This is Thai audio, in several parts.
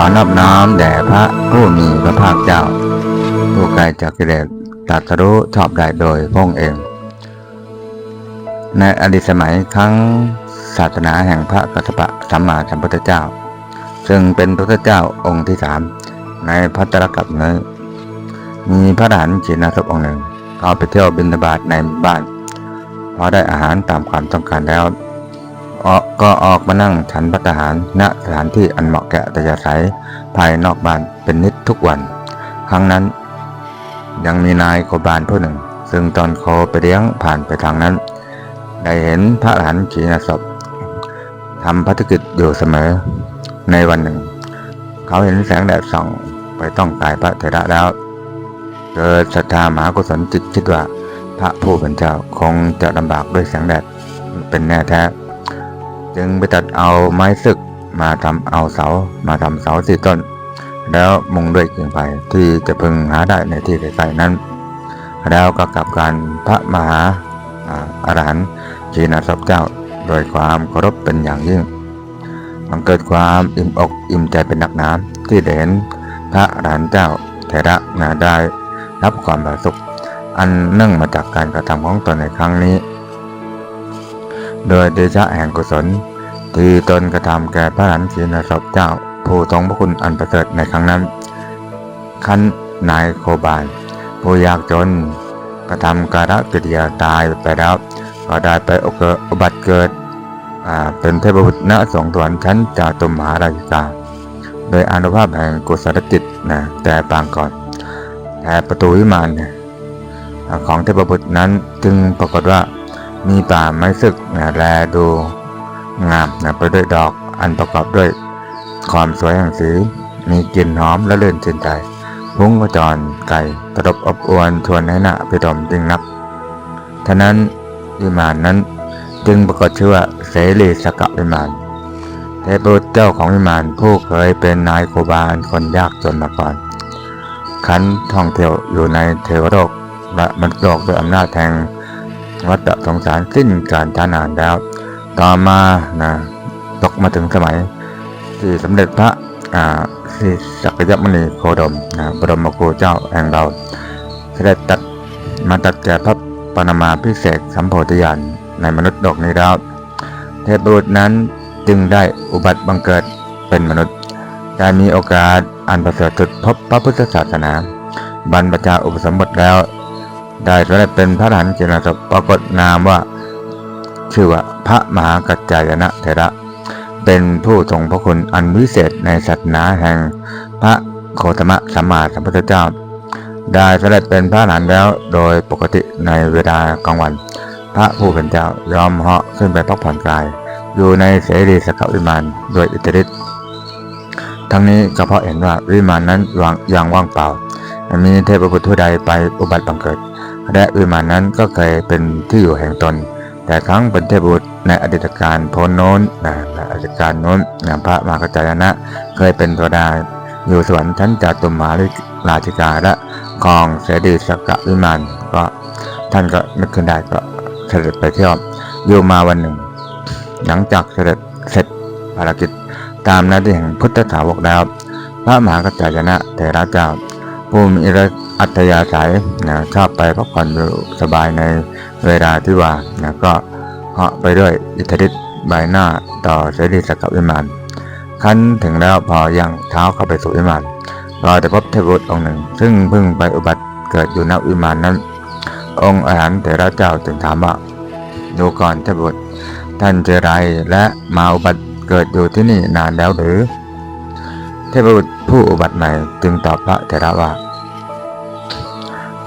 อนอบน้อมแด่พระผู้มีพระภาคเจ้า ผู้ไกลจากกิเลสตรัสรู้ชอบได้โดยพระองค์เอง ในอดีตสมัยครั้งศาสนาแห่งพระกัสสปะสัมมาสัมพุทธเจ้า ซึ่งเป็นพระพุทธเจ้าองค์ที่สามในพัตตรกับนี้มีพระทหารขีณาสพองค์หนึ่งเขาไปเที่ยวบินบาตในบ้านพอได้อาหารตามความต้องการแล้ว กก็ออกมานั่งฉันพัตตาหารณสถานที่อันเหมาะแก่อัตยาศัยภายนอกบ้านเป็นนิดทุกวัน ครั้งนั้น ยังมีนายโคบาลผู้หนึ่ง ซึ่งตอนโคไปเลี้ยงผ่านไปทางนั้น ได้เห็นพระหลานขีณาสพทำพัฒกิจอยู่เสมอ ในวันหนึ่ง เขาเห็นแสงแดดส่องไปต้องกายพระเถระแล้วเกิดศรัทธามหากุศลจิตคิดว่า พระผู้เป็นเจ้าคงจะลำบากด้วยแสงแดดเป็นแน่แท้ จึงไปตัดเอาไม้สึกมาทำเอาเสามาทำเสาสี่ต้น แล้วมุงด้วยกิ่งไผ่ที่จะพึงหาได้ในที่ใกล้ๆนั้น แล้วก็กลับการพระมหาอารหันต์ชีนาสพเจ้าโดยความเคารพเป็นอย่างยิ่งมันเกิดความอิ่มอกอิ่มใจเป็นหนักหนาที่ได้เห็นพระอรหันต์เจ้าเทระนาได้รับความประสุขอันเนื่องมาจากการกระทำของตนในครั้งนี้ โดยเดชะแห่งกุศล ที่ตนกระทำแก่พระหลานศีนศพเจ้า ผู้ทรงพระคุณอันประเสริฐในครั้งนั้น ขั้นนายโคบาลผู้ยากจนกระทำการะกิริยาตายไปแล้วก็ได้ไปอุเกิดอุบัติเกิดเป็นเทพบุตรณสองสวรรค์ชั้นจาตุมหาราชิกาโดยอนุภาพแห่งกุศลจิตนะแต่ปางก่อนแต่ประตูวิมานเนี่ยของเทพบุตรนั้นจึงปรากฏว่า มีป่าไม้สึกแลดูงามนะไปด้วยดอกอันประกอบด้วยความสวยแห่งสี มีกลิ่นหอมและเลื่อนชื่นใจพุ่งกระจรไก่ตรบอบอวนชวนให้หน้าไปดมจึงนักท่านั้นวิมานนั้นจึงปรากฏชื่อว่าเสรีสกวิมานเทพบุตรเจ้าของวิมานผู้เคยเป็นนายโคบาลคนยากจนมาก่อนขันท่องเที่ยวอยู่ในเทวโลกและมนุษย์โลกด้วยอำนาจแห่ง วัฏสงสารสิ้นการช้านานแล้ว ต่อมานะตกมาถึงสมัยที่สมเด็จพระอ่าสิสักยมุนีโคดมนะบรมครูเจ้าแห่งเราเสด็จตัดมาตัดแก่พระปรมาพิเศษสัมโพธิญาณในมนุษย์โลกนี้แล้วเทพบุตรนั้นจึงได้อุบัติบังเกิดเป็นมนุษย์ ได้มีโอกาสอันประเสริฐสุดพบพระพุทธศาสนา บรรพชาอุปสมบทแล้ว ได้สำเร็จเป็นพระอรหันต์เจริญศพปรากฏนามว่าชื่อว่าพระมหากัจจายนะเถระ เป็นผู้ทรงพระคุณอันวิเศษในศาสนาแห่งพระโคตมะสัมมาสัมพุทธเจ้า ได้สำเร็จเป็นพระอรหันต์แล้วโดยปกติในเวลากลางวัน พระผู้เป็นเจ้ายอมเหาะขึ้นไปพักผ่อนกาย อยู่ในเสรีสกวิมานโดยอิทธิฤทธิ์ทั้งนี้ก็เพราะเห็นว่าวิมานนั้นวางยังว่างเปล่าม่มีเทพบุตรผู้ใดไปอุบัติบังเกิด และวิมานนั้นก็เคยเป็นที่อยู่แห่งตน แต่ครั้งเป็นเทพบุตรในอดีตการโพ้นโน้นนะในอดีตการโน้นนะพระมหากจายนะเคยเป็นตัวดาอยู่สวรรค์ชั้นจตุมมาราชิกาและคองเสดีสกะวิมานก็ท่านก็นึกขึ้นได้ก็เสด็จไปเที่ยวอยู่มาวันหนึ่ง หลังจากเสด็จเสร็จภารกิจตามหน้าที่แห่งพุทธถาวกแล้ว พระมหากัจจายนะเถระเจ้าผู้มี อัธยาศัยนะชอบไปพักผ่อนสบายในเวลาที่ว่านะก็เหาะไปด้วยอิทธิฤทธิ์ใบหน้าต่อเสรีสกวิมานขั้นถึงแล้วพอย่างเท้าเข้าไปสู่วิมานก็จะพบเทพบุตรองค์หนึ่ง ซึ่งเพิ่งไปอุบัติเกิดอยู่ณวิมานนั้น องค์อาหารเถระเจ้าจึงถามว่าดูก่อนเทพบุตรท่านเจอไรและมาอุบัติเกิดอยู่ที่นี่นานแล้วหรือ เทพบุตรผู้อุบัติใหม่จึงตอบพระเถระว่า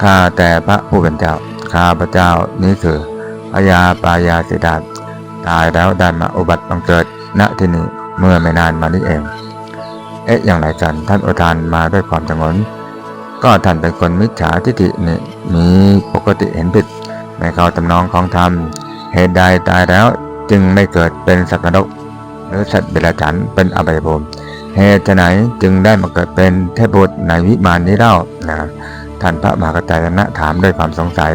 ข้าแต่พระผู้เป็นเจ้า ข้าพระเจ้านี้คือพญาปายาสิดาตายแล้วได้มาอุบัติบังเกิดณที่นี้เมื่อไม่นานมานี้เอง เอ๊ะอย่างไรกันท่านอุทานมาด้วยความจงนก็ท่านเป็นคนมิจฉาทิฏฐินี่มีปกติเห็นผิดในเข้าตำนองของธรรม เหตุใดตายแล้วจึงไม่เกิดเป็นสัตว์นรกหรือสัตว์เดรัจฉานเป็นอบายภูมิเหตุไหนจึงได้มาเกิดเป็นเทพบุตรในวิมานนี้เล่านะ ท่านพระมหากจายนะถามด้วยความสงสัย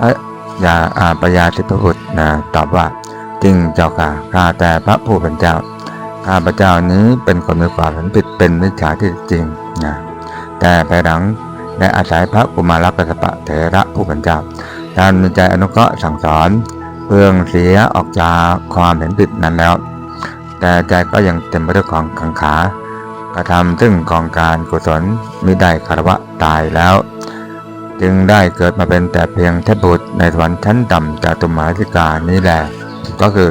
เอ้ยอย่าอาปยาทิพบุตรนะตอบว่าจริงเจ้าค่ะข้าแต่พระผู้เป็นเจ้าข้าพเจ้านี้เป็นคนมีความเห็นผิดเป็นมิจฉาทิฏฐิจริงนะแต่ภายหลังได้อาศัยพระกุมารกัสปะเถระผู้เป็นเจ้าท่านมีใจอนุเคราะห์สั่งสอนเพื่องเสียออกจากความเห็นผิดนั้นแล้ว แต่ใจก็ยังเต็มไปด้วยความกังขา กระทำซึ่งกองการกุศลมิได้คารวะตายแล้ว จึงได้เกิดมาเป็นแต่เพียงเทพบุตรในสวรรค์ชั้นต่ำจาตุมาธิกานี้แหละก็คือ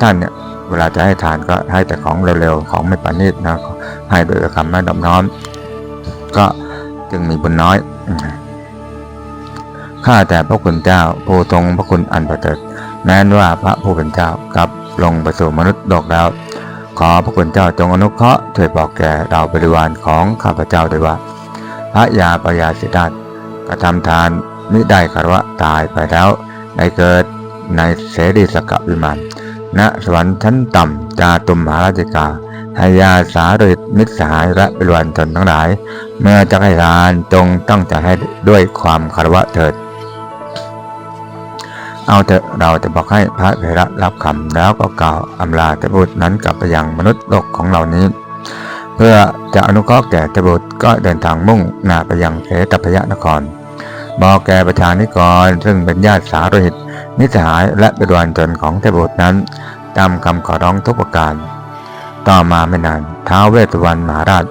ท่านเนี่ยเวลาจะให้ทานก็ให้แต่ของเร็วๆของไม่ประณีตนะให้โดยคำไม่ดอมน้อม ก็จึงมีบุญน้อยข้าแต่พระคุณเจ้าผู้ทรงพระคุณอันประเสริฐแม้นว่าพระผู้เป็นเจ้ากับลงไปสู่มนุษย์โลกแล้ว ขอพระคุณเจ้าจงอนุเคราะห์ช่วยบอกแก่เราบริวารของข้าพเจ้าด้วยว่า พระยาปยาสิทธัตถ์กระทำทานมิได้คารวะตายไปแล้วได้เกิดในเสรีสกวิมานณสวรรค์ชั้นต่ำจาตุมหาราชิกาหายาสาโดยมิตรสหายและบริวารชนทั้งหลาย เมื่อจะให้ทานจงตั้งใจให้ด้วยความคารวะเถิด เอาเถอะเราจะบอกให้พระเถระรับคำแล้วก็กล่าวอำลาเทพบุตรนั้นกลับไปยังมนุษย์โลกของเรานี้ เพื่อจะอนุเคราะห์แก่เทพบุตรก็เดินทางมุ่งหน้าไปยังเสตพยนครบอกแก่ประชานิกรซึ่งเป็นญาติสาโรหิตนิสหายและบริวารชนของเทพบุตรนั้นตามคำขอร้องทุกประการ ต่อมาไม่นานท้าวเวสสุวรรณมหาราช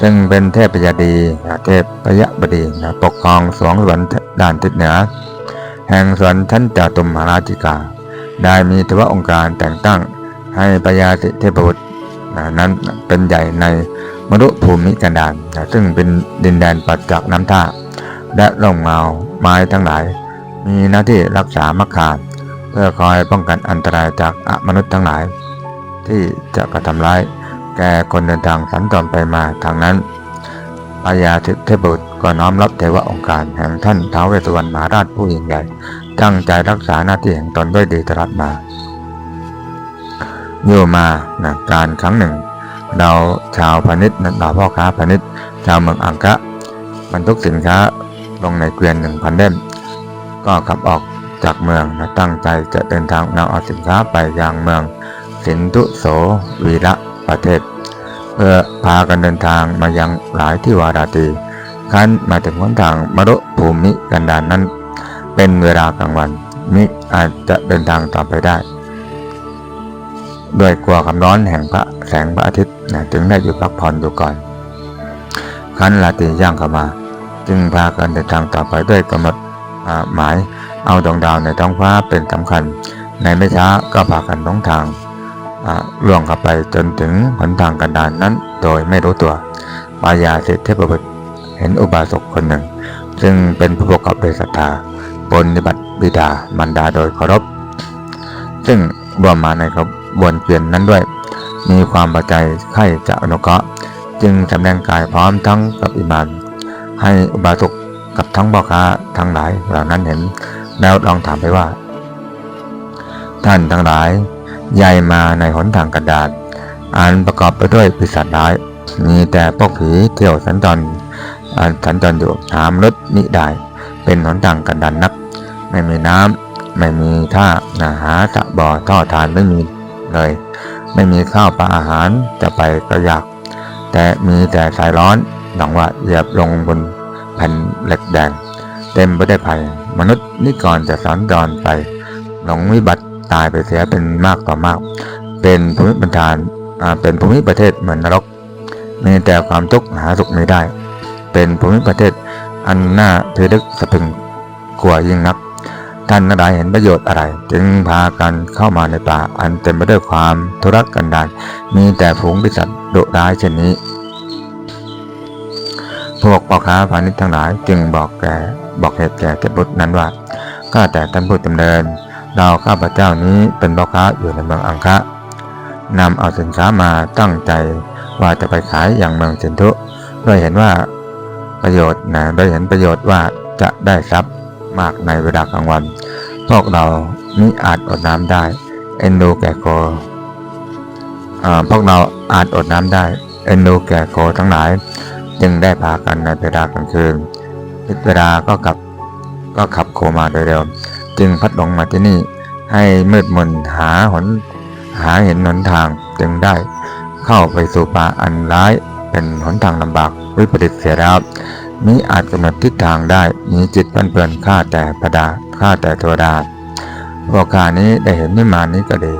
ซึ่งเป็นเทพยดีเทพพยบดีปกครองสวงสวรรค์ด้านทิศเหนือ แห่งสวรรค์ชั้นจาตุมหาราชิกา ได้มีทวองค์การแต่งตั้งให้ปยาสิเทพบุตรนั้นเป็นใหญ่ในมรุภูมิกันดานซึ่งเป็นดินแดนปัจจากน้ำท่า และร่มเงาไม้ทั้งหลาย มีหน้าที่รักษามะขามเพื่อคอยป้องกันอันตรายจากอมนุษย์ทั้งหลาย ที่จะกระทำร้าย แก่คนเดินทางสัญจรไปมาทางนั้นปายาเทพบุตร ก็น้อมรับเทวองค์การแห่งท่านท้าวเวสสุวรรณมหาราชผู้ยิ่งใหญ่ตั้งใจรักษาหน้าที่แห่งตนด้วยดีตลอดมาอยู่มานะการครั้งหนึ่ง เราชาวพาณิชย์นะเราพ่อค้าพาณิชย์ชาวเมืองอังกะบรรทุกสินค้าลงในเกวียนหนึ่งพันเล่มก็ขับออกจากเมืองนะตั้งใจจะเดินทางนำเอาสินค้าไปยังเมืองสินธุโสวีระประเทศ เพื่อพากันเดินทางมายังหลายที่วาราตี รีขั้นมาถึงหนทางมรุภูมิกันดานนั้น เป็นเวลากลางวันมิอาจจะเดินทางต่อไปได้ ด้วยกลัวความร้อนแห่งพระแสงพระอาทิตย์นะจึงได้อยู่พักผ่อนอยู่ก่อนขั้นลาตีย่างเข้ามา จึงพากันเดินทางต่อไปด้วยกำหนดหมายเอาดวงดาวในท้องฟ้าเป็นสำคัญ ในไม่ช้าก็พากันท้องทางล่วงเข้าไปจนถึงหนทางกันดานนั้นโดยไม่รู้ตัวปายาเศรษฐเทพบุตร เห็นอุบาสกคนหนึ่ง ซึ่งเป็นผู้ประกอบด้วยศรัทธาปฏิบัติบิดามารดาโดยเคารพ ซึ่งรวมมาในขบวนเกวียนนั้นด้วย มีความประใจใคร่จะอนุเคราะห์ จึงแสดงกายพร้อมทั้งกับอิมาน ให้อุบาสกกับทั้งพ่อค้าทั้งหลายเหล่านั้นเห็นแล้วลองถามไปว่า ท่านทั้งหลายยายมาในหนทางกระดาษอันประกอบไปด้วยปีศาจร้าย มีแต่พวกผีเที่ยวสัญจร สัญจรอยู่หามนุษย์มิได้ เป็นหนทางกันดานนัก ไม่มีน้ำไม่มีท่านาหาสระบ่อท่อทานไม่มีเลย ไม่มีข้าวปลาอาหารจะไปก็ยาก แต่มีแต่สายร้อนดังว่าเหยียบลงบนแผ่นเหล็กแดง เต็มไปด้วยภัย มนุษย์นี่ก่อนจะสัญจรไป หลงวิบัติตายไปเสียเป็นมากต่อมาก เป็นภูมิปัญญาอ่าเป็นภูมิประเทศเหมือนนรกมีแต่ความทุกข์หาสุขไม่ได้ เป็นภูมิประเทศอันน่าพิลึกสะพึงกลัวยิ่งนัก ท่านทั้งหลายเห็นประโยชน์อะไร จึงพากันเข้ามาในป่าอันเต็มไปด้วยความทุรกันดารมีแต่ฝูงปิศาจดุร้ายเช่นนี้ พวกพ่อค้าพาณิชย์ทั้งหลายจึงบอกแก่บอกเหตุแก่เทพบุตรนั้นว่าก็แต่ท่านผู้ดำเนินเราข้าพเจ้านี้เป็นพ่อค้าอยู่ในเมืองอังคะนำเอาสินค้ามาตั้งใจว่าจะไปขายอย่างเมืองสินธุด้วยเห็นว่า ประโยชน์นะโดยเห็นประโยชน์ว่าจะได้ทรัพย์มากในเวลากลางวัน พวกเรามิอาจอดน้ำได้ เอ็นดูแก่โคอพวกเราอาจอดน้ำได้ เอ็นดูแก่โคทั้งหลาย จึงได้พากันในเวลากลางคืนพิเวลาก็กลับก็ขับโคมาโดยเร็ว จึงพัดหลงมาที่นี่ให้มืดมนหาหนหาเห็นหนทางจึงได้เข้าไปสู่ป่าอันร้าย เป็นหนทางลำบากวิปริตเสียแล้วมิอาจกำหนดทิศทางได้มีจิตปั้นเปือนข้าแต่พระดาข้าแต่เทวดาพวกข้านี้ได้เห็นนิมานนี้ก็ดี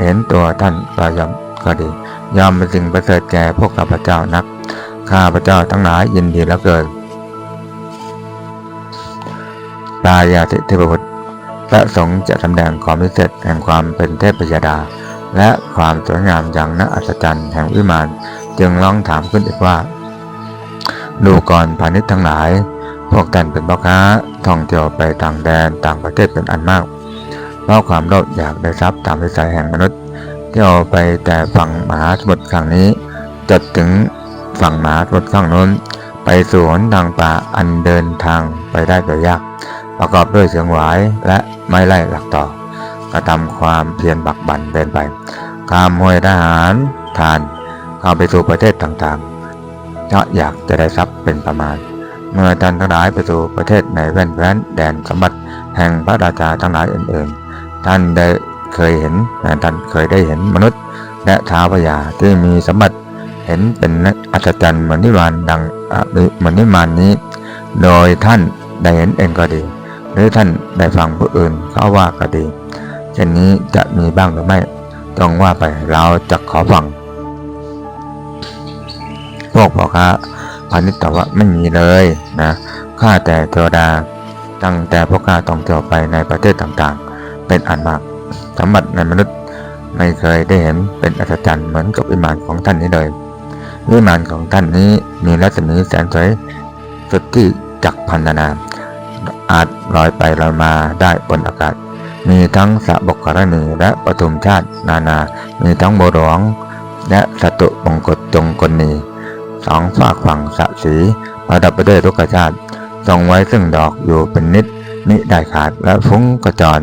เห็นตัวท่านก็ยอมก็ดี ยอมเป็นสิ่งประเสริฐแก่พวกข้าพเจ้านัก ข้าพเจ้าทั้งหลายยินดีแล้วเกินปายาติเทพบุตรพระสงฆ์จะแดงความพิเศษแห่งความเป็นเทพยดา และความสวยงามอย่างน่าอัศจรรย์แห่งวิมาน จึงร้องถามขึ้นอีกว่า ดูก่อนพาณิชย์ทั้งหลาย พวกท่านเป็นพ่อค้าท่องเที่ยวไปต่างแดนต่างประเทศเป็นอันมากเพราะความโลภอยากได้ทรัพย์ตามวิสัยแห่งมนุษย์เที่ยวไปแต่ฝั่งมหาสมุทรข้างนี้จดถึงฝั่งมหาสมุทรข้างโน้น ไปสู่หนทางป่าอันเดินทางไปได้โดยยาก ประกอบด้วยเสียงหวายและไม่ไล่หลักต่อกระทำความเพียรบักบั่นเดินไป กามหวยทหารทาน เข้าไปสู่ประเทศต่างๆเพราะอยากจะได้ทรัพย์เป็นประมาณ เมื่อท่านทั้งหลายไปสู่ประเทศในแว่นแว้นแดนสมบัติแห่งพระราชาทั้งหลายอื่นๆ ท่านได้เคยเห็นท่านเคยได้เห็นมนุษย์ และท้าวพญาที่มีสมบัติเห็นเป็นอัศจรรย์เหมือนนิมานดังเหมือนนิมานนี้ โดยท่านได้เห็นเองก็ดี หรือท่านได้ฟังผู้อื่นเขาว่าก็ดีเช่นนี้จะมีบ้างหรือไม่ต้องว่าไปเราจะขอฟัง วกพ่อค้าพาณิชย์ตอบว่าไม่มีเลยนะข้าแต่เทวดาตั้งแต่พวกข้าต้องเที่ยวไปในประเทศต่างๆ เป็นอันมากสมบัติในมนุษย์ไม่เคยได้เห็นเป็นอัศจรรย์เหมือนกับวิมานของท่านนี้เลยวิมานของท่านนี้มีรัศมีแสนสวยสุดที่จักพันนาอาจลอยไปลอยมาได้บนอากาศ มีทั้งสะบกกรณีและปฐุมชาตินานา มีทั้งโบหลวงและสตุมงกฎจงกนี สองฝากฝั่งสะสีประดับไปด้วยลูกชาติทรงไว้ซึ่งดอกอยู่เป็นนิดมิได้ขาดและฟุ้งกระจร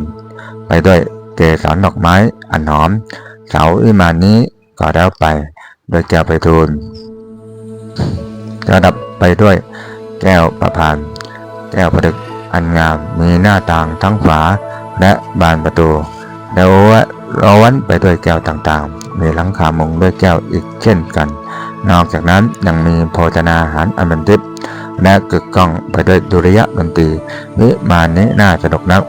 ไปด้วยเกสรดอกไม้อันหอม เสาอิมานี้ก็แล้วไป โดยแก้วไปทูลประดับไปด้วยแก้วประพานแก้วประดึกอันงามมีหน้าต่างทั้งฝาและบานประตูแล้วร้อนไปด้วยแก้วต่างๆ มีหลังคามุงด้วยแก้วอีกเช่นกัน นอกจากนั้นยังมีโภชนาอาหารอันเป็นทิพย์และกึกก้องไปด้วยดุริยะดนตรีวิมานนี้น่าสนุกนัก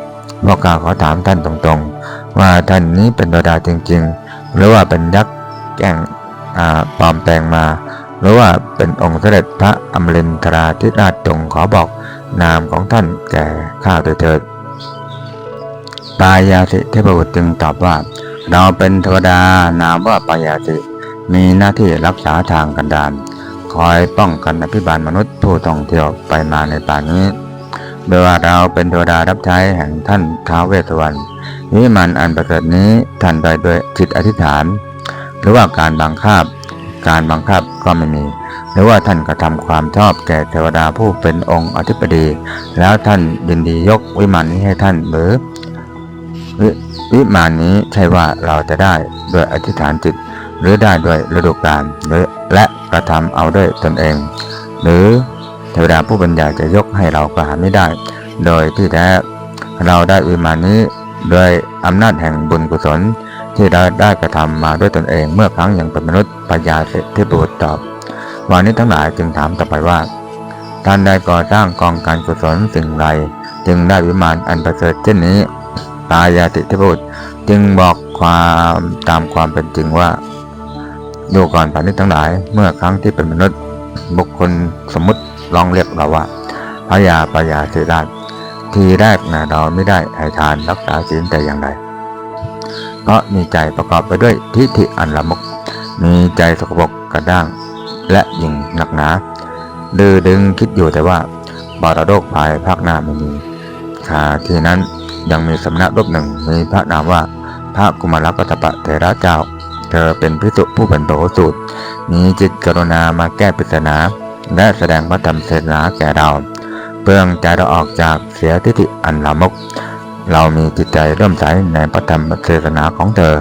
พ่อกาขอถามท่านตรงๆ ว่าท่านนี้เป็นดวดาจริง ๆ หรือว่าเป็นยักษ์แกล้งปลอมแปลงมา หรือว่าเป็นองค์เสด็จพระอมรินทราธิราชจงขอบอกนามของท่านแก่ข้าโดยเถิดปายาสิเทพบุตรจึงตอบว่า เราเป็นเทวดานามว่าปายาสิ มีหน้าที่รักษาทางกันดารคอยป้องกันอภิบาลมนุษย์ผู้ท่องเที่ยวไปมาในป่านี้ โดยว่าเราเป็นเทวดารับใช้แห่งท่านท้าวเวสสวรรณวิมานอันประเสริฐนี้ท่านได้ด้วยจิตอธิษฐาน หรือว่าการบังคับ การบังคับก็ไม่มี หรือว่าท่านกระทำความชอบแก่เทวดาผู้เป็นองค์อธิปดี แล้วท่านยินดียกวิมานนี้ให้ท่านหรือวิมานนี้ใช่ว่าเราจะได้ด้วยอธิษฐานจิต หรือได้ด้วยฤดูกาลหรือและกระทำเอาด้วยตนเอง หรือเทวดาผู้เป็นใหญ่จะยกให้เราก็หาไม่ได้ โดยที่แท้เราได้วิมานนี้โดยอำนาจแห่งบุญกุศลที่เราได้กระทำมาด้วยตนเอง เมื่อครั้งยังเป็นมนุษย์ปัญญาเที่บุตรตอบวันนี้ทั้งหลายจึงถามต่อไปว่าท่านได้ก่อสร้างกองการกุศลสิ่งไร จึงได้วิมานอันประเสริฐเช่นนี้ปายาติเทพบุตรจึงบอกความตามความเป็นจริงว่า ดูก่อนผ่านนี้ทั้งหลาย เมื่อครั้งที่เป็นมนุษย์ บุคคลสมมติลองเรียกเราว่าพระยาปยาสิราชทีแรกนะเราไม่ได้ให้ทานรักษาศีลแต่อย่างใดเพราะมีใจประกอบไปด้วยทิฏฐิอันละมก มีใจสกปรกกระด้าง และยิ่งหนักหนาดื้อดึงคิดอยู่แต่ว่าบารโรคภายภาคหน้าไม่มีขาที่นั้นยังมีสำนักรูปหนึ่งมีพระนามว่าพระกุมารกัตปะเถระเจ้า เธอเป็นพิสุผู้เป็นโตสูตรมีจิตกรุณามาแก้ปริศนาและแสดงพระธรรมเทศนาแก่เรา เพื่อใจเราออกจากเสียทิฏฐิอันลามก เรามีจิตใจเริ่มใสในพระธรรมเทศนาของเธอ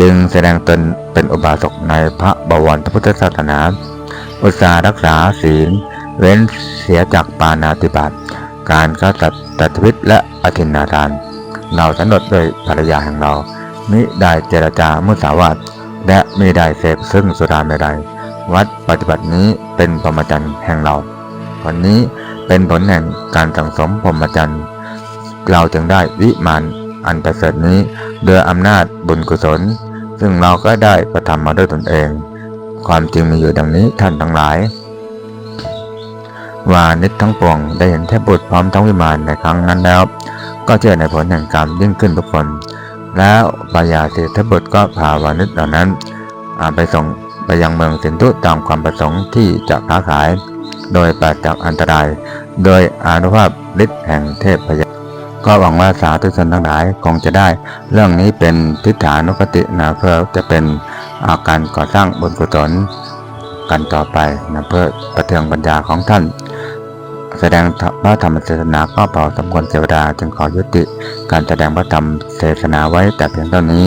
จึงแสดงตนเป็นอุบาสกในพระบวรพุทธศาสนา อุตสาหรักษาศีล เว้นเสียจากปานาติบาตการฆ่าสัตว์ตัดชีวิตและอธินาทาน เราสนโดด้วยภรรยาแห่งเรามิได้เจรจามุสาวาท และไม่ได้เสพซึ่งสุราใดๆวัดปฏิบัตินี้เป็นพรหมจรรย์แห่งเราผลนี้เป็นผลแห่งการสังสมพรหมจรรย์ เราจึงได้วิมานอันประเสริฐนี้โดยอำนาจบุญกุศล ซึ่งเราก็ได้ประทำมาด้วยตนเอง ความจริงมีอยู่ดังนี้ท่านทั้งหลายว่านิจทั้งปวงได้เห็นเทพบุตรพร้อมทั้งวิมานในครั้งนั้นแล้ว ก็เชื่อในผลแห่งกรรมยิ่งขึ้นทุกคน แล้วปยาสิทธบุตรก็พาวานิชเหล่านั้นไปส่งไปยังเมืองสินธุตามความประสงค์ที่จะค้าขาย โดยปราศจากอันตราย โดยอานุภาพฤทธิ์แห่งเทพพยาก็หวังว่าสาธุชนทั้งหลายคงจะได้ เรื่องนี้เป็นทิฏฐานุกตินะเพื่อจะเป็นอาการก่อสร้างบุญกุศลกันต่อไปนะเพื่อประเทืองปัญญาของท่าน แสดงพระธรรมเทศนาก็พอสมควรเจวดาจึงขอยุติการแสดงพระธรรมเทศนาไว้แต่เพียงเท่านี้